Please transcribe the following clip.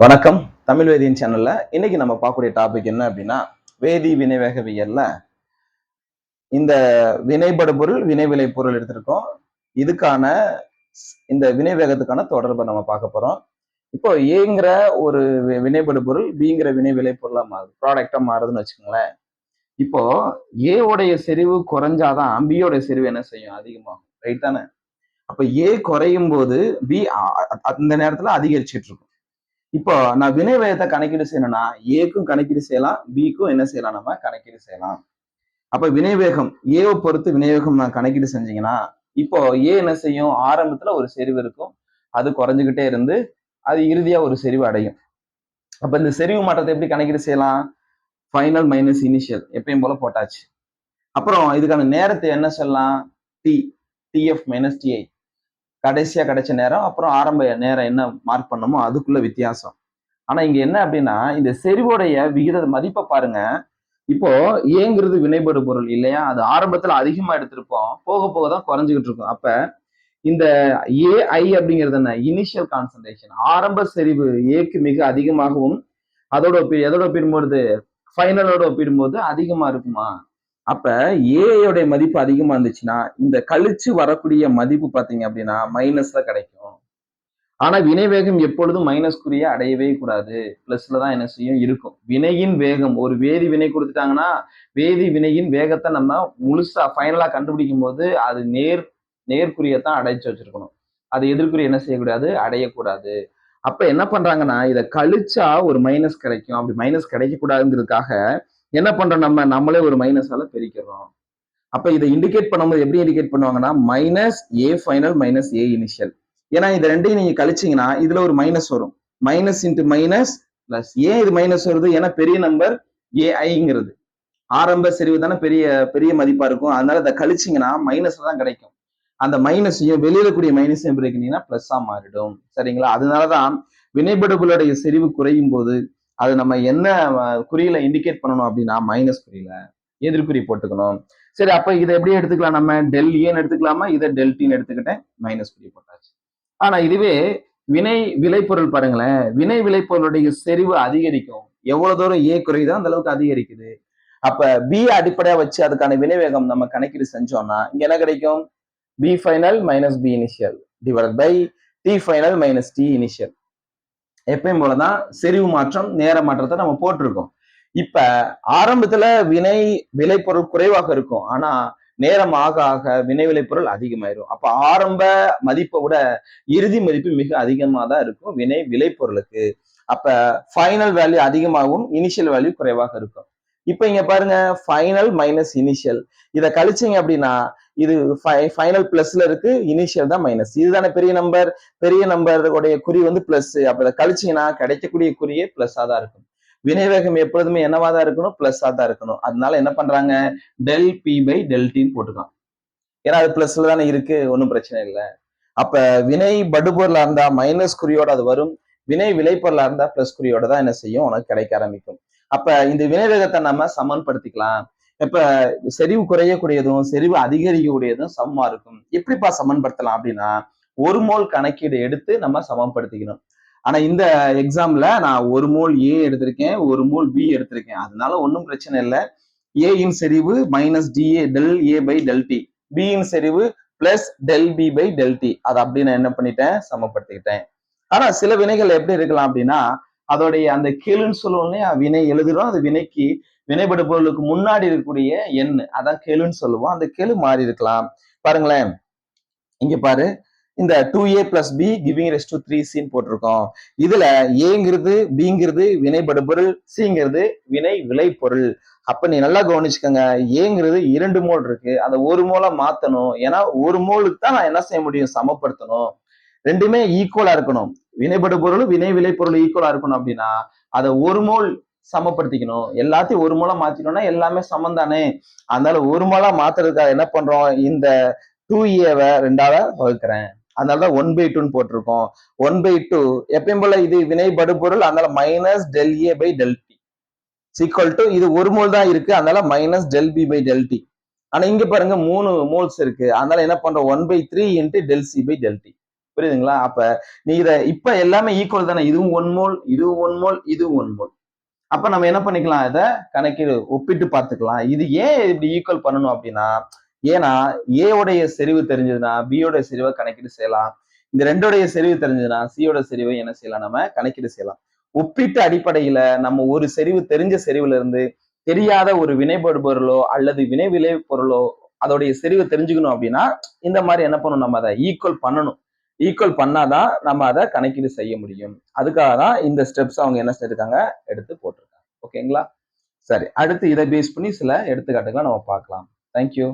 வணக்கம். தமிழ் வேதியின் சேனல்ல இன்னைக்கு நம்ம பார்க்கக்கூடிய டாபிக் என்ன அப்படின்னா வேதி வினைவேகவியல்ல இந்த வினைபடு பொருள் வினைவிலை பொருள் எடுத்திருக்கோம். இதுக்கான இந்த வினைவேகத்துக்கான தொடர்பை நம்ம பார்க்க போறோம். இப்போ ஏங்கிற ஒரு வினைபடு பொருள் பிங்கிற வினைவிலை பொருளா மாறுது ப்ராடக்டா மாறுதுன்னு வச்சுக்கோங்களேன். இப்போ ஏ உடைய செறிவு குறைஞ்சாதான் பியோடைய செறிவு என்ன செய்யும்? அதிகமாகும். ரைட் தானே? அப்ப ஏ குறையும் போது பி அந்த நேரத்துல அதிகரிச்சிட்டு இருக்கும். இப்போ நான் வினை வேகத்தை கணக்கீடு செய்யணும்னா ஏக்கும் கணக்கீடு செய்யலாம் பிக்கும் என்ன செய்யலாம்? நம்ம கணக்கீடு செய்யலாம். அப்ப வினைவேகம் ஏவை பொறுத்து வினைவேகம் நான் கணக்கீடு செஞ்சீங்கன்னா இப்போ ஏ என்ன செய்யும்? ஆரம்பத்துல ஒரு செறிவு இருக்கும். அது குறைஞ்சுக்கிட்டே இருந்து அது இறுதியா ஒரு செறிவு அடையும். அப்ப இந்த செறிவு மாற்றத்தை எப்படி கணக்கீடு செய்யலாம்? ஃபைனல் மைனஸ் இனிஷியல் எப்பயும் போல போட்டாச்சு. அப்புறம் இதுக்கான நேரத்தை என்ன சொல்லலாம்? டி டிஎஃப் மைனஸ் டிஐ கடைசியாக கிடைச்ச நேரம் அப்புறம் ஆரம்ப நேரம் என்ன மார்க் பண்ணமோ அதுக்குள்ள வித்தியாசம். ஆனால் இங்கே என்ன அப்படின்னா இந்த செறிவோடைய விகித மதிப்பை பாருங்க. இப்போ ஏங்கிறது வினைபடு பொருள் இல்லையா? அது ஆரம்பத்தில் அதிகமாக எடுத்திருப்போம். போக போக தான் குறைஞ்சிக்கிட்டு இருக்கும். அப்போ இந்த ஏஐ அப்படிங்கிறது என்ன? இனிஷியல் கான்சன்ட்ரேஷன் ஆரம்ப செறிவு ஏக்கு மிக அதிகமாகவும் அதோட ஒப்பி எதோட ஒப்பிடும்போது ஃபைனலோட ஒப்பிடும்போது அதிகமாக இருக்குமா? அப்ப ஏஐயோடைய மதிப்பு அதிகமா இருந்துச்சுன்னா இந்த கழிச்சு வரக்கூடிய மதிப்பு பாத்தீங்க அப்படின்னா மைனஸ்ல கிடைக்கும். ஆனா வினை வேகம் எப்பொழுதும் மைனஸ் குறிய அடையவே கூடாது. பிளஸ்ல தான் என்ன செய்யும்? இருக்கும். வினையின் வேகம் ஒரு வேதி வினை கொடுத்துட்டாங்கன்னா வேதி வினையின் வேகத்தை நம்ம முழுசா ஃபைனலா கண்டுபிடிக்கும் போது அது நேர் நேர்குறியத்தான் அடைச்சு வச்சிருக்கணும். அது எதிர்குறி என்ன செய்யக்கூடாது? அடையக்கூடாது. அப்ப என்ன பண்றாங்கன்னா இதை கழிச்சா ஒரு மைனஸ் கிடைக்கும். அப்படி மைனஸ் கிடைக்க கூடாதுங்கிறதுக்காக என்ன பண்றோம் நம்ம? நம்மளே ஒரு மைனஸால பெருக்கிறோம். அப்ப இதை இண்டிகேட் பண்ணும்போது எப்படி இண்டிகேட் பண்ணுவாங்கன்னா minus A final minus A initial ஏன்னா இது ரெண்டையும் நீங்க கழிச்சீங்கன்னா இதுல ஒரு மைனஸ் வரும். மைனஸ் இன்ட்டு மைனஸ் பிளஸ் ஏன் இது மைனஸ் வருது. ஏன்னா பெரிய நம்பர் ஏஐங்கிறது ஆரம்ப செறிவு தானே பெரிய பெரிய மதிப்பா இருக்கும். அதனால இதை கழிச்சீங்கன்னா மைனஸ் தான் கிடைக்கும். அந்த மைனஸையும் வெளியில கூடிய மைனஸையும் பிரிக்கினீங்கன்னா பிளஸ்ஸா மாறிடும். சரிங்களா? அதனாலதான் வினைபடுகளுடைய செறிவு குறையும் போது அது நம்ம என்ன குறியில இண்டிகேட் பண்ணணும் அப்படின்னா மைனஸ் குறியில எதிர்குறி போட்டுக்கணும். சரி அப்ப இதை எப்படி எடுத்துக்கலாம் நம்ம? டெல் ஏன்னு e எடுத்துக்கலாமா? இதை டெல் டின்னு எடுத்துக்கிட்டேன் மைனஸ் குறி போட்டாச்சு. ஆனா இதுவே வினை விளைபொருள் பாருங்களேன். வினை விளைபொருளுடைய செறிவு அதிகரிக்கும். எவ்வளவு தூரம் ஏ குறையுதோ அந்த அளவுக்கு அதிகரிக்குது. அப்ப பி அடிப்படையா வச்சு அதுக்கான வினைவேகம் நம்ம கணக்கீடு செஞ்சோம்னா இங்க என்ன கிடைக்கும்? B final minus B initial divide by T final minus T initial எப்பயும் போலதான் செறிவு மாற்றம் நேர மாற்றத்தை நம்ம போட்டிருக்கோம். இப்ப ஆரம்பத்துல வினை விளைபொருள் குறைவாக இருக்கும். ஆனா நேரம் ஆக ஆக வினை விளைபொருள் அதிகமாயிரும். அப்ப ஆரம்ப மதிப்பை விட இறுதி மதிப்பு மிக அதிகமாக தான் இருக்கும். வினை விளைபொருளுக்கு. அப்ப ஃபைனல் வேல்யூ அதிகமாகவும் இனிஷியல் வேல்யூ குறைவாக இருக்கும். இப்ப இங்க பாருங்க ஃபைனல் மைனஸ் இனிஷியல் இதை கழிச்சீங்க அப்படின்னா இது ஃபைனல் பிளஸ்ல இருக்கு இனிஷியல் தான் மைனஸ் இதுதானே பெரிய நம்பர் பெரிய நம்பர் உடைய குறி வந்து பிளஸ் அப்ப இதை கழிச்சீங்கன்னா கிடைக்கக்கூடிய குறியே பிளஸ்ஸா தான் இருக்கும். வினைவேகம் எப்பொழுதுமே என்னவா தான் இருக்கணும்? பிளஸ்ஸா தான் இருக்கணும். அதனால என்ன பண்றாங்க? டெல் பி பை டெல் டின்னு போட்டுக்கலாம். ஏன்னா அது பிளஸ்ல தானே இருக்கு ஒன்றும் பிரச்சனை இல்லை. அப்ப வினை படுபொருளா இருந்தா மைனஸ் குறியோட அது வரும். வினை விளைபொருளா இருந்தா பிளஸ் குறியோட தான் என்ன செய்யும்? உனக்கு கிடைக்க ஆரம்பிக்கும். அப்ப இந்த வினைவேகத்தை நம்ம சமன்படுத்திக்கலாம். இப்ப செறிவு குறையக்கூடியதும் செறிவு அதிகரிக்கக்கூடியதும் சமமா இருக்கும். எப்படிப்பா சமன்படுத்தலாம் அப்படின்னா ஒரு மோல் கணக்கீடு எடுத்து நம்ம சமன்படுத்திக்கணும். ஆனா இந்த எக்ஸாம்ல நான் ஒரு மோல் ஏ எடுத்திருக்கேன் ஒரு மோல் பி எடுத்திருக்கேன். அதனால ஒன்றும் பிரச்சனை இல்லை. ஏயின் செறிவு minus d A del A by del T பியின் செறிவு plus del B by del T அதை அப்படி நான் என்ன பண்ணிட்டேன்? சமப்படுத்திக்கிட்டேன். ஆனா சில வினைகள் எப்படி இருக்கலாம் அப்படின்னா அதோடைய அந்த கேளுன்னு சொல்லுவோம் இல்லையா? வினை எழுதுறோம். அது வினைக்கு வினைபடு பொருளுக்கு முன்னாடி இருக்கக்கூடிய எண். அதான் கேளுன்னு சொல்லுவோம். அந்த கேளு மாறி இருக்கலாம். பாருங்களேன். இங்க பாரு. இந்த two A plus B giving rest two three சின்னு போட்டிருக்கோம். இதுல ஏங்கிறது பிங்கிறது வினைபடு பொருள் சிங்கிறது வினை விளை பொருள் அப்ப நீ நல்லா கவனிச்சுக்கோங்க. ஏங்கிறது இரண்டு மோல் இருக்கு. அதை ஒரு மோலா மாத்தணும். ஏன்னா ஒரு மோலுக்கு தான் நான் என்ன செய்ய முடியும்? சமப்படுத்தணும். ரெண்டுமே ஈக்குவலா இருக்கணும். வினைப்படு பொருள் வினை விளை பொருள் ஈக்குவலா இருக்கணும் அப்படின்னா அதை ஒரு மோல் சமப்படுத்திக்கணும். எல்லாத்தையும் ஒரு மூலம் மாத்திட்டோம்னா எல்லாமே சமம் தானே? அதனால ஒரு மூலா மாத்துறதுக்காக என்ன பண்றோம்? இந்த டூ ஏவை ரெண்டாவ வகுக்கிறேன். அதனாலதான் ஒன் பை டூன்னு போட்டிருக்கோம். ஒன் பை டூ எப்பயும் போல இது வினை படுபொருள் அதனால minus del A by del T equal to இது ஒரு மூல் தான் இருக்கு அதனால minus del B by del T ஆனா இங்க பாருங்க மூணு மோல்ஸ் இருக்கு. அதனால என்ன பண்றோம்? One by three into del C by del T புரியுதுங்களா? அப்ப நீ இத இப்ப எல்லாமே ஈக்குவல் தானே? இதுவும் ஒன் மோல் இதுவும் ஒன் மோல் இதுவும் ஒன் மோல் அப்ப நம்ம என்ன பண்ணிக்கலாம்? இதை கணக்கீடு ஒப்பிட்டு பார்த்துக்கலாம். இது ஏன் இப்படி ஈக்குவல் பண்ணணும் அப்படின்னா ஏன்னா ஏவுடைய செறிவு தெரிஞ்சதுன்னா பியோடைய யோட செறிவை கணக்கீடு செய்யலாம். இந்த ரெண்டோடைய செறிவு தெரிஞ்சதுன்னா சியோட செறிவை என்ன செய்யலாம்? நம்ம கணக்கீடு செய்யலாம். ஒப்பிட்டு அடிப்படையில நம்ம ஒரு செறிவு தெரிஞ்ச செறிவுல இருந்து தெரியாத ஒரு வினைபடுபொருளோ அல்லது வினை விளைவு பொருளோ அதோடைய செறிவு தெரிஞ்சுக்கணும் அப்படின்னா இந்த மாதிரி என்ன பண்ணணும்? நம்ம அதை ஈக்குவல் பண்ணணும். ஈக்குவல் பண்ணாதான் நம்ம அதை கணக்கீடு செய்ய முடியும். அதுக்காக தான் இந்த ஸ்டெப்ஸ் அவங்க என்ன செஞ்சிருக்காங்க எடுத்து போட்டிருக்காங்க. ஓகேங்களா சரி அடுத்து இதை பேஸ் பண்ணி சில எடுத்துக்காட்டுகளை நம்ம பார்க்கலாம். தேங்க்யூ